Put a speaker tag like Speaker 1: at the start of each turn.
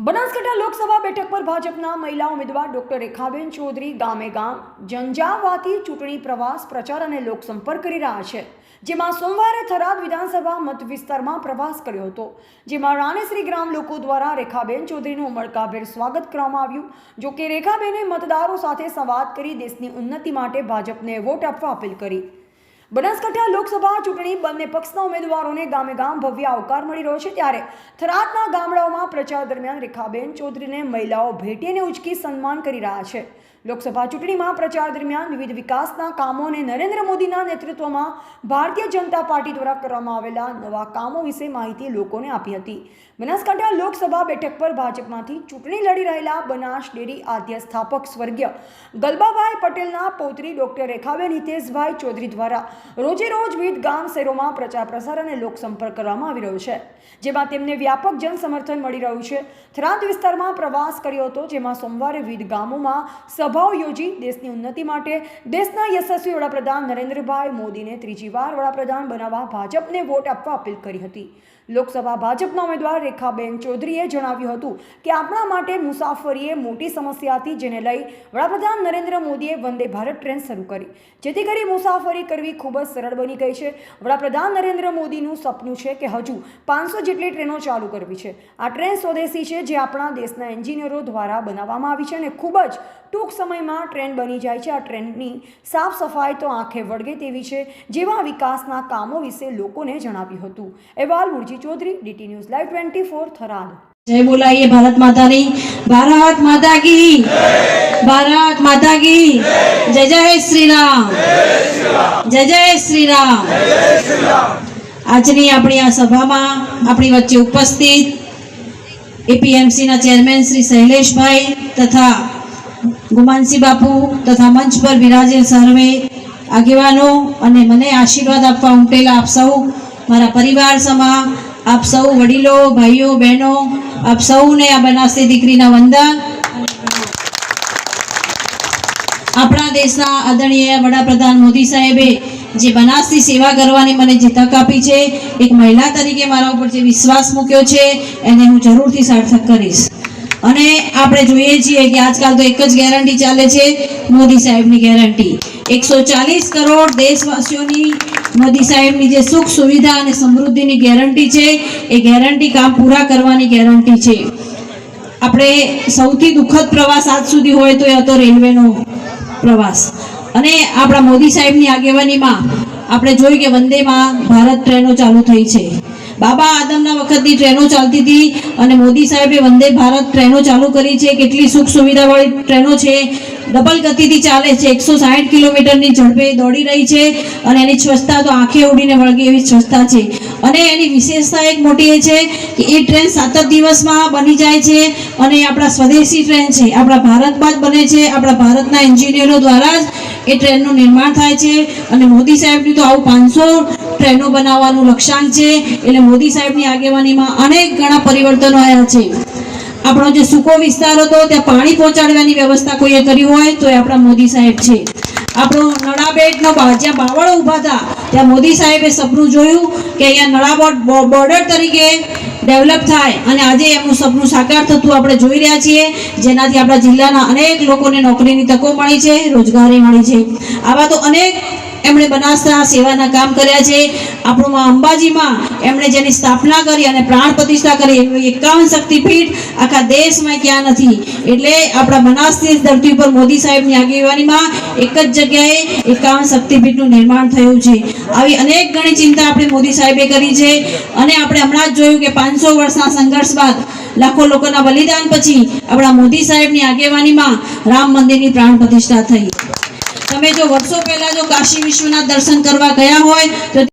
Speaker 1: બનાસકાંઠા લોકસભા બેઠક પર ભાજપના મહિલા ઉમેદવાર ડોક્ટર રેખાબેન ચૌધરી ગામે ગામ જંજાવાથી ચૂંટણી પ્રવાસ, પ્રચાર અને લોકસંપર્ક કરી રહ્યા છે, જેમાં સોમવારે થરાદ વિધાનસભા મત વિસ્તારમાં પ્રવાસ કર્યો હતો, જેમાં રાણેશ્રી ગ્રામ લોકો દ્વારા રેખાબેન ચૌધરીનું ઉમળકાભેર સ્વાગત કરવામાં આવ્યું જો કે રેખાબેને મતદારો સાથે સંવાદ કરી દેશની ઉન્નતિ માટે ભાજપને વોટ આપવા અપીલ કરી. બનાસકાંઠા લોકસભા ચૂંટણી બંને પક્ષના ઉમેદવારોને ગામે ગામ ભવ્ય આવકાર મળી રહ્યો છે ત્યારે થરાદના ગામડાઓમાં પ્રચાર દરમિયાન રેખાબેન ચૌધરીને મહિલાઓ ભેટી અને ઉચકી સન્માન કરી રહ્યા છે. લોકસભા ચૂંટણીમાં પ્રચાર દરમિયાન વિવિધ વિકાસના કામોને નરેન્દ્ર મોદીના નેતૃત્વમાં ભારતીય જનતા પાર્ટી દ્વારા કરવામાં આવેલા નવા કામો વિશે માહિતી લોકોને આપી હતી. બનાસકાંઠા લોકસભા બેઠક પર ભાજપમાંથી ચૂંટણી લડી રહેલા બનાસ ડેરી આદ્ય સ્થાપક સ્વર્ગીય ગલબાભાઈ પટેલના પૌત્રી ડોક્ટર રેખાબેન હિતેશભાઈ ચૌધરી દ્વારા રોજે રોજ વિવિધ ગામ શહેરોમાં પ્રચાર પ્રસાર અને લોકસંપર્ક કરવામાં આવી રહ્યો છે, જેમાં તેમને વ્યાપક જન સમર્થન મળી રહ્યું છે. થરાદ વિસ્તારમાં પ્રવાસ કર્યો હતો, જેમાં સોમવારે વિવિધ ગામોમાં સભાઓ યોજી દેશની ઉન્નતિ માટે દેશના યશસ્વી વડાપ્રધાન નરેન્દ્રભાઈ મોદીને ત્રીજી વાર વડાપ્રધાન બનાવવા ભાજપને વોટ આપવા અપીલ કરી હતી. લોકસભા ભાજપના ઉમેદવાર રેખાબેન ચૌધરીએ જણાવ્યું હતું કે આપણા માટે મુસાફરીએ મોટી સમસ્યા હતી, જેને લઈ વડાપ્રધાન નરેન્દ્ર મોદીએ વંદે ભારત ટ્રેન શરૂ કરી. જેથી કરી મુસાફરી કરવી ખૂબ જ સરળ બની ગઈ છે. વડાપ્રધાન નરેન્દ્ર મોદીનું સપનું છે કે હજુ પાંચસો જેટલી ટ્રેનો ચાલુ કરવી છે. આ ટ્રેન સ્વદેશી છે, જે આપણા દેશના એન્જિનિયરો દ્વારા બનાવવામાં આવી છે અને ખૂબ જ ટૂંક સમયમાં ટ્રેન બની જાય છે. આ ટ્રેનની સાફ સફાઈ તો આંખે વળગે તેવી છે જેવા વિકાસના કામો વિશે લોકોને જણાવ્યું હતું. અહેવાલ Murji Chaudhary, DT news live twenty four, Tharad.
Speaker 2: Jai બોલાઈએ Bharat માતાની. ભારત માતા કી. ભારત માતા કી. જય જય શ્રી જય જય શ્રી રામ આજની આપણી આ સભામાં આપણી વચ્ચે ઉપસ્થિત એપીએમસીના ચેરમેન શ્રી શૈલેષભાઈ તથા ગુમાનસી બાપુ તથા મંચ પર બિરાજેલ સર્વે આગેવાનો અને મને આશીર્વાદ આપવા ઉમટેલા આપ સૌ, મારા પરિવાર સમા, આપ સૌ વડીલો, ભાઈઓ, બહેનો, આપ સૌને આ બનાસની દીકરીના વંદન. આપણા દેશના આદરણીય વડાપ્રધાન મોદી સાહેબે જે બનાસની સેવા કરવાની મને જે તક આપી છે, એક મહિલા તરીકે મારા ઉપર જે વિશ્વાસ મૂક્યો છે, એને હું જરૂરથી સાર્થક કરીશ. અને આપણે જોઈએ છીએ કે આજકાલ તો એક જ ગેરંટી ચાલે છે મોદી સાહેબની ગેરંટી એકસો ચાલીસ કરોડ દેશવાસીઓની મોદી સાહેબની જે સુખ, સુવિધા અને સમૃદ્ધિની ગેરંટી છે, એ ગેરંટી કામ પૂરા કરવાની ગેરંટી છે. આપણે સૌથી દુઃખદ પ્રવાસ આજ સુધી હોય તો એ હતો રેલવેનો પ્રવાસ. અને આપણા મોદી સાહેબની આગેવાનીમાં આપણે જોયું કે વંદેમાં ભારત ટ્રેનો ચાલુ થઈ છે. બાબા આદમના વખતની ટ્રેનો ચાલતી હતી અને મોદી સાહેબે વંદે ભારત ટ્રેનો ચાલુ કરી છે. કેટલી સુખ સુવિધાવાળી ટ્રેનો છે. ડબલ ગતિથી ચાલે છે. એકસો સાઠ કિલોમીટરની ઝડપે દોડી રહી છે અને એની સ્વચ્છતા તો આંખે ઉડીને વળગે એવી સ્વચ્છતા છે. અને એની વિશેષતા એક મોટી એ છે કે એ ટ્રેન સાત જ દિવસમાં બની જાય છે અને આપણા સ્વદેશી ટ્રેન છે. આપણા ભારતમાં જ બને છે. આપણા ભારતના એન્જિનિયરો દ્વારા જ એ ટ્રેનનું નિર્માણ થાય છે. અને મોદી સાહેબની તો આવું પાંચસો ટ્રેનો બનાવવાનું લક્ષ્યાંક છે. એટલે મોદી સાહેબની આગેવાનીમાં અનેક ઘણા પરિવર્તનો આવ્યા છે. આપણો જે સૂકો વિસ્તાર હતો, ત્યાં પાણી પહોંચાડવાની વ્યવસ્થા કોઈએ કરી હોય, તો એ આપણા મોદી સાહેબ છે. આપણો નળાબેટનો જ્યાં બાવળો ઊભા હતા, ત્યાં મોદી સાહેબે સપનું જોયું કે અહીંયા નળાબોટ બોર્ડર તરીકે ડેવલપ થાય. અને આજે એમનું સપનું સાકાર થતું આપણે જોઈ રહ્યા છીએ, જેનાથી આપણા જિલ્લાના અનેક લોકોને નોકરીની તકો મળી છે, રોજગારી મળી છે. આવા તો અનેક એમણે બનાસના સેવાના કામ કર્યા છે. આપણું અંબાજીમાં એમણે જેની સ્થાપના કરી અને પ્રાણ પ્રતિષ્ઠા કરી એવી એકાવન શક્તિપીઠ આખા દેશમાં ક્યાં નથી. એટલે આપણા બનાસની ધરતી ઉપર મોદી સાહેબની આગેવાનીમાં એક જ જગ્યાએ એકાવન શક્તિપીઠનું નિર્માણ થયું છે. આવી અનેક ઘણી ચિંતા આપણે મોદી સાહેબે કરી છે. અને આપણે હમણાં જ જોયું કે પાંચસો વર્ષના સંઘર્ષ બાદ લાખો લોકોના બલિદાન પછી આપણા મોદી સાહેબની આગેવાનીમાં રામ મંદિરની પ્રાણ પ્રતિષ્ઠા થઈ. તમે જો વર્ષો પહેલા જો કાશી વિશ્વનાથ દર્શન કરવા ગયા હોય તો